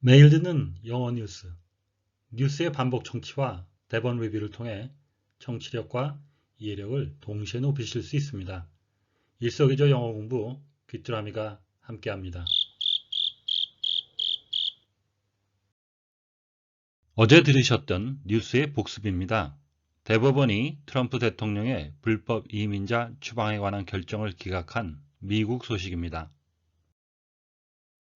매일 듣는 영어 뉴스, 뉴스의 반복 청취와 대본 리뷰를 통해 청취력과 이해력을 동시에 높이실 수 있습니다. 일석이조 영어 공부 귀뚜라미가 함께합니다. 어제 들으셨던 뉴스의 복습입니다. 대법원이 트럼프 대통령의 불법 이민자 추방에 관한 결정을 기각한 미국 소식입니다.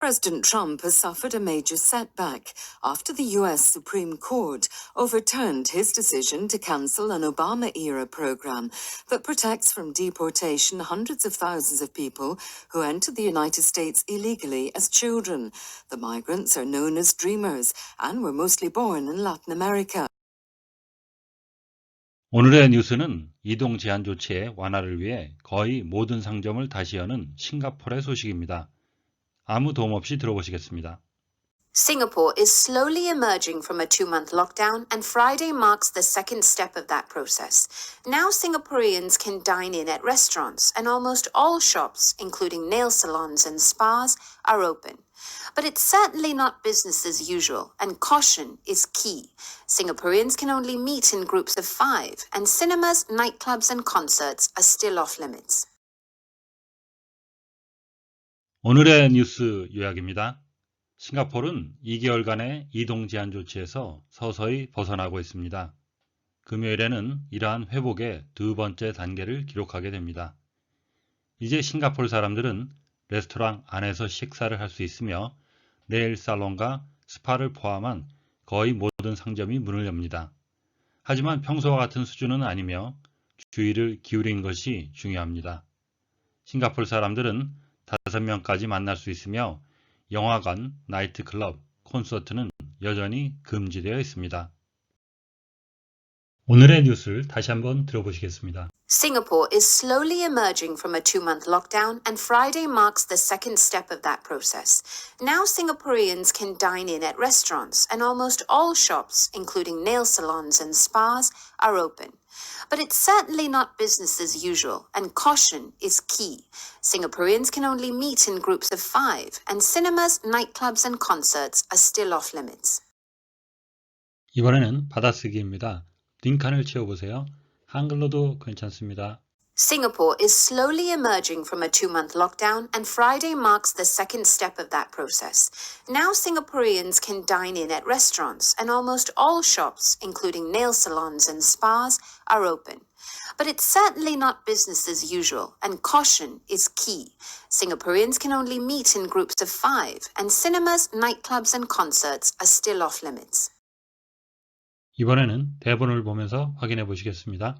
President Trump has suffered a major setback after the U.S. Supreme Court overturned his decision to cancel an Obama era program that protects from deportation hundreds of thousands of people who entered the United States illegally as children. The migrants are known as dreamers and were mostly born in Latin America. 오늘의 뉴스는 이동 제한 조치의 완화를 위해 거의 모든 상점을 다시 여는 싱가포르의 소식입니다. 아무 도움 없이 들어보시겠습니다. Singapore is slowly emerging from a two month lockdown, and Friday marks the second step of that process. Now, Singaporeans can dine in at restaurants, and almost all shops, including nail salons and spas, are open. But it's certainly not business as usual, and caution is key. Singaporeans can only meet in groups of five, and cinemas, nightclubs, and concerts are still off limits. 오늘의 뉴스 요약입니다. 싱가포르는 2개월간의 이동 제한 조치에서 서서히 벗어나고 있습니다. 금요일에는 이러한 회복의 두 번째 단계를 기록하게 됩니다. 이제 싱가포르 사람들은 레스토랑 안에서 식사를 할 수 있으며 네일 살론과 스파를 포함한 거의 모든 상점이 문을 엽니다. 하지만 평소와 같은 수준은 아니며 주의를 기울인 것이 중요합니다. 싱가포르 사람들은 5명까지 만날 수 있으며 영화관, 나이트클럽, 콘서트는 여전히 금지되어 있습니다. 오늘의 뉴스를 다시 한번 들어보시겠습니다. Singapore is slowly emerging from a two month lockdown, and Friday marks the second step of that process. Now, Singaporeans can dine in at restaurants, and almost all shops, including nail salons and spas, are open. But it's certainly not business as usual, and caution is key. Singaporeans can only meet in groups of five, and cinemas, nightclubs, and concerts are still off limits. 이번에는 받아쓰기입니다. 링칸을 채워보세요. 한글로도 괜찮습니다. Singapore is slowly emerging from a two month lockdown, and Friday marks the second step of that process. Now, Singaporeans can dine in at restaurants, and almost all shops, including nail salons and spas, are open. But it's certainly not business as usual, and caution is key. Singaporeans can only meet in groups of five, and cinemas, nightclubs, and concerts are still off limits. 이번에는 대본을 보면서 확인해 보시겠습니다.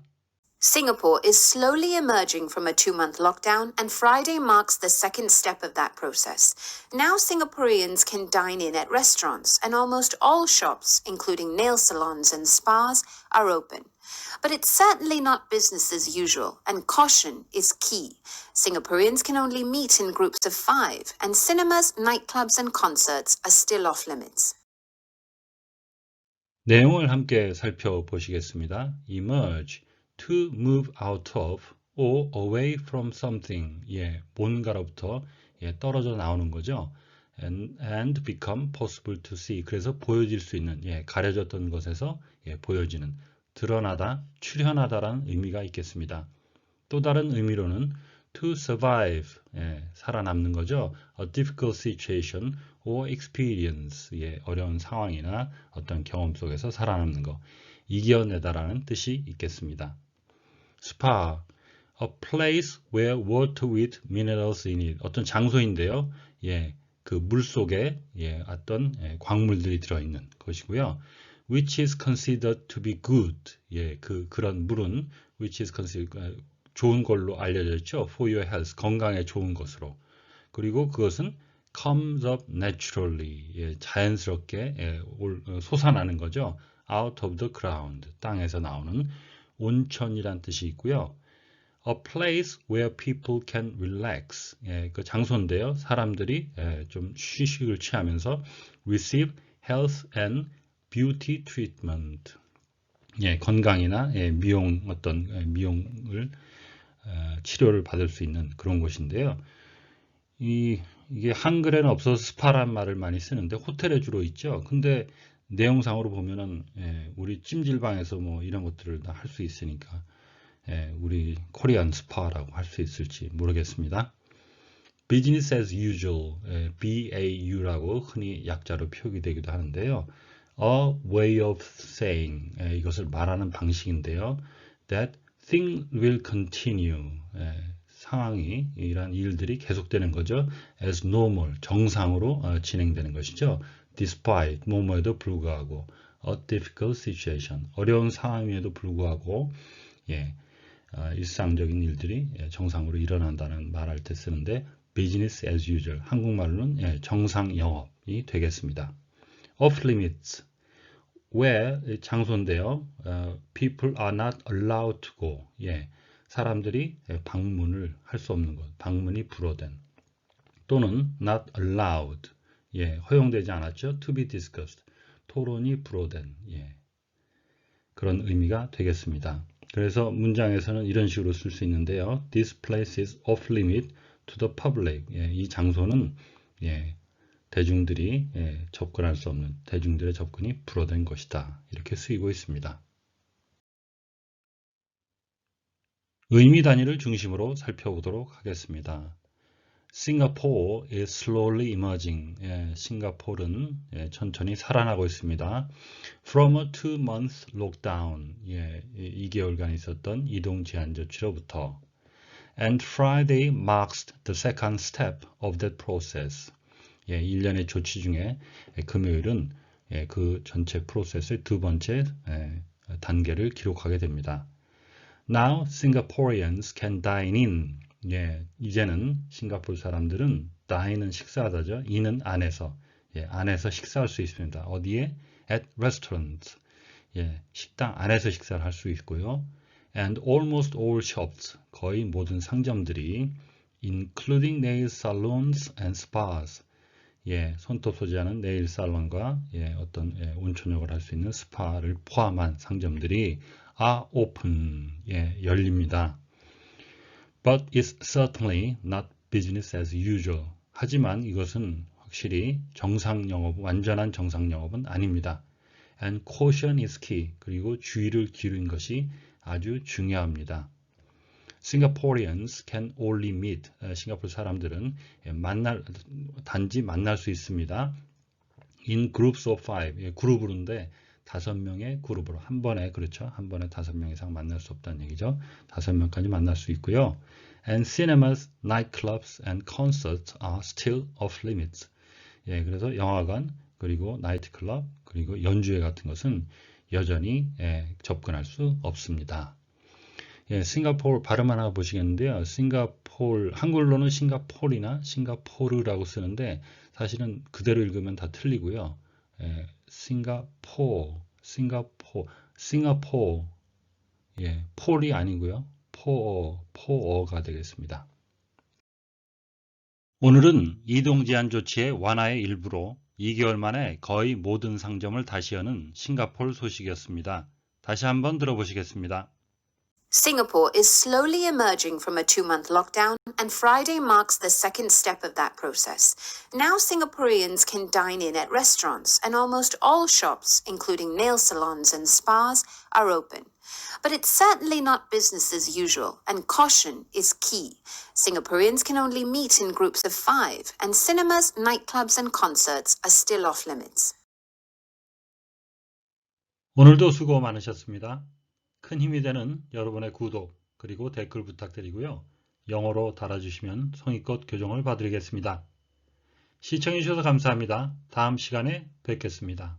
Singapore is slowly emerging from a two month lockdown, and Friday marks the second step of that process. Now, Singaporeans can dine in at restaurants, and almost all shops, including nail salons and spas, are open. But it's certainly not business as usual, and caution is key. Singaporeans can only meet in groups of five, and cinemas, nightclubs, and concerts are still off limits. 내용을 함께 살펴보시겠습니다. emerge, to move out of or away from something. 예, 뭔가로부터 예, 떨어져 나오는 거죠. And, and become possible to see. 그래서 보여질 수 있는, 예, 가려졌던 것에서 예, 보여지는, 드러나다, 출현하다라는 의미가 있겠습니다. 또 다른 의미로는 to survive, 예, 살아남는 거죠. A difficult situation or experience, 예, 어려운 상황이나 어떤 경험 속에서 살아남는 거. 이겨내다라는 뜻이 있겠습니다. 스파, a place where water with minerals in it. 어떤 장소인데요. 예, 그 물 속에 예, 어떤 예, 광물들이 들어있는 것이고요. which is considered to be good. 예, 그 그런 물은 which is considered 좋은 걸로 알려져 있죠. for your health. 건강에 좋은 것으로. 그리고 그것은 comes up naturally. 예, 자연스럽게 예, 올, 어, 솟아나는 거죠. out of the ground. 땅에서 나오는 온천이란 뜻이 있고요. A place where people can relax. 예, 그 장소인데요. 사람들이 예, 좀 휴식을 취하면서 receive health and beauty treatment. 예, 건강이나 예, 미용 어떤 예, 미용을 어, 치료를 받을 수 있는 그런 곳인데요. 이 이게 한글에는 없어서 스파란 말을 많이 쓰는데 호텔에 주로 있죠. 근데 내용상으로 보면은 예, 우리 찜질방에서 뭐 이런 것들을 다 할 수 있으니까 예, 우리 코리안 스파라고 할 수 있을지 모르겠습니다. Business as usual, 예, BAU라고 흔히 약자로 표기되기도 하는데요. A way of saying, 예, 이것을 말하는 방식인데요. That thing will continue, 예, 상황이 이런 일들이 계속되는 거죠. As normal, 정상으로 어, 진행되는 것이죠. Despite, 뭐뭐에도 불구하고, a difficult situation, 어려운 상황임에도 불구하고, 예, 아, 일상적인 일들이 예, 정상으로 일어난다는 말할 때 쓰는데 business as usual 한국말로는 예, 정상 영업이 되겠습니다. off limits where 장소인데요. 어, people are not allowed to go. 예, 사람들이 예, 방문을 할 수 없는 것, 방문이 불허된 또는 not allowed. 예, 허용되지 않았죠. to be discussed. 토론이 불허된 예, 그런 의미가 되겠습니다. 그래서 문장에서는 이런 식으로 쓸 수 있는데요. This place is off limit to the public. 예, 이 장소는 예, 대중들이 예, 접근할 수 없는 대중들의 접근이 불허된 것이다. 이렇게 쓰이고 있습니다. 의미 단위를 중심으로 살펴보도록 하겠습니다. Singapore is slowly emerging. 예, 싱가포르는 예, 천천히 살아나고 있습니다. From a two-month lockdown. 예, 2개월간 있었던 이동 제한 조치로부터. And Friday marks the second step of that process. 예, 1년의 조치 중에 예, 금요일은 예, 그 전체 프로세스의 두 번째 예, 단계를 기록하게 됩니다. Now Singaporeans can dine in. 예, 이제는 싱가포르 사람들은 dine은 식사하다죠. in은 안에서, 예, 안에서 식사할 수 있습니다. 어디에? at restaurants. 예, 식당 안에서 식사를 할 수 있고요. and almost all shops, 거의 모든 상점들이 including nail salons and spas. 예, 손톱 소지하는 네일 살론과 예, 어떤 예, 온천욕을 할 수 있는 스파를 포함한 상점들이 are open. 예, 열립니다. But it's certainly not business as usual. 하지만 이것은 확실히 정상 영업, 완전한 정상 영업은 아닙니다. And caution is key. 그리고 주의를 기울인 것이 아주 중요합니다. Singaporeans can only meet. 싱가포르 사람들은 만날 단지 만날 수 있습니다. In groups of five. 예, 그룹으로인데 다섯 명의 그룹으로 한 번에 그렇죠. 한 번에 다섯 명 이상 만날 수 없다는 얘기죠. 다섯 명까지 만날 수 있고요. And cinemas, nightclubs, and concerts are still off limits. 예, 그래서 영화관 그리고 나이트클럽 그리고 연주회 같은 것은 여전히 예, 접근할 수 없습니다. 예, 싱가포르 발음 하나 보시겠는데요. 싱가포르 한글로는 싱가포르나 싱가포르라고 쓰는데 사실은 그대로 읽으면 다 틀리고요. 예, 싱가포르, 싱가포르, 싱가포르, 예, 폴이 아니고요. 포어, 포어가 되겠습니다. 오늘은 이동 제한 조치의 완화의 일부로 2개월 만에 거의 모든 상점을 다시 여는 싱가포르 소식이었습니다. 다시 한번 들어보시겠습니다. Singapore is slowly emerging from a two month lockdown, and Friday marks the second step of that process. Now, Singaporeans can dine in at restaurants, and almost all shops, including nail salons and spas, are open. But it's certainly not business as usual, and caution is key. Singaporeans can only meet in groups of five, and cinemas, nightclubs, and concerts are still off limits. 오늘도 수고 많으셨습니다. 큰 힘이 되는 여러분의 구독 그리고 댓글 부탁드리고요. 영어로 달아주시면 성의껏 교정을 봐드리겠습니다. 시청해주셔서 감사합니다. 다음 시간에 뵙겠습니다.